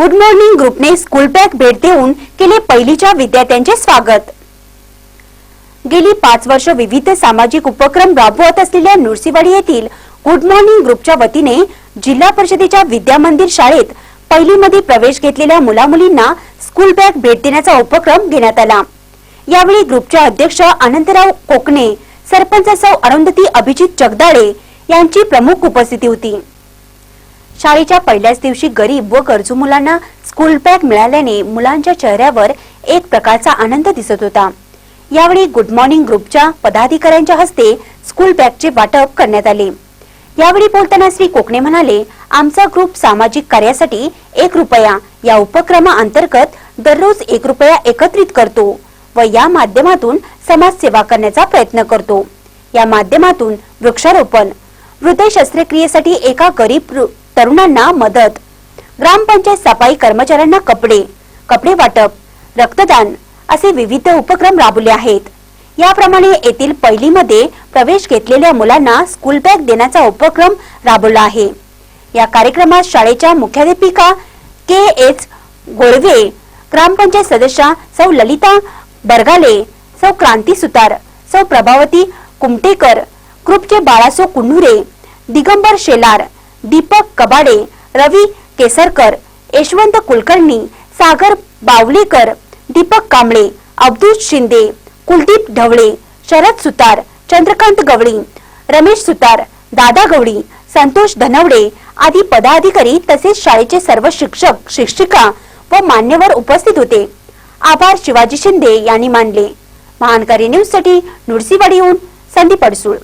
Good morning ग्रुपने school bag भेट देऊन केले पहिलीच्या विद्यार्थ्यांचे स्वागत. गेली पाच वर्ष विविध सामाजिक उपक्रम राबवत असलेल्या नुरसीवाडी येथील गुड मॉर्निंग ग्रुपच्या वतीने जिल्हा परिषदेच्या विद्या मंदिर शाळेत पहिलीमध्ये प्रवेश घेतलेल्या मुलामुलींना स्कूल बॅग भेट देण्याचा उपक्रम घेण्यात आला. यावेळी ग्रुपच्या अध्यक्ष आनंदराव कोकणे सरपंच सौ अरुंधती अभिजित जगदाळे यांची प्रमुख उपस्थिती होती. शाळेच्या पहिल्याच दिवशी गरीब व गरजू मुलांना स्कूल बॅग मिळाल्याने मुलांच्या चेहऱ्यावर एक प्रकारचा आनंद दिसत होता. यावेळी गुड मॉर्निंग ग्रुपच्या पदाधिकाऱ्यांच्या हस्ते स्कूल बॅगचे वाटप करण्यात आले. यावेळी बोलताना श्री कोकणे म्हणाले आमचा ग्रुप सामाजिक कार्यासाठी एक रुपया या उपक्रमाअंतर्गत दररोज एक रुपया एकत्रित करतो व या माध्यमातून समाजसेवा करण्याचा प्रयत्न करतो. या माध्यमातून वृक्षारोपण हृदय शस्त्रक्रियेसाठी एका गरीब रु- तरुणांना मदत. ग्रामपंचायत सफाई कर्मचाऱ्यांना कपडे कपडे वाटप रक्तदान असे विविध उपक्रम राबवले आहेत. याप्रमाणे येथील पहिलीमध्ये प्रवेश घेतलेल्या मुलांना स्कूल बॅग देण्याचा उपक्रम राबवला आहे. या कार्यक्रमात शाळेच्या मुख्याध्यापिका के एच गोळवे ग्रामपंचायत सदस्या सौ ललिता बरगाले सौ क्रांती सुतार सौ प्रभावती कुमटेकर ग्रुपचे बाळासो कुन्हुरे दिगंबर शेलार दीपक कबाडे रवी केसरकर यशवंत कुलकर्णी सागर बावलेकर दीपक कांबळे अब्दुल शिंदे कुलदीप ढवळे शरद सुतार चंद्रकांत गवळी रमेश सुतार दादा गवळी संतोष धनवडे आदी पदाधिकारी तसेच शाळेचे सर्व शिक्षक शिक्षिका व मान्यवर उपस्थित होते. आभार शिवाजी शिंदे यांनी मानले. महानकारी न्यूजसाठी नुडसीवाडीहून संदीप अडसूळ.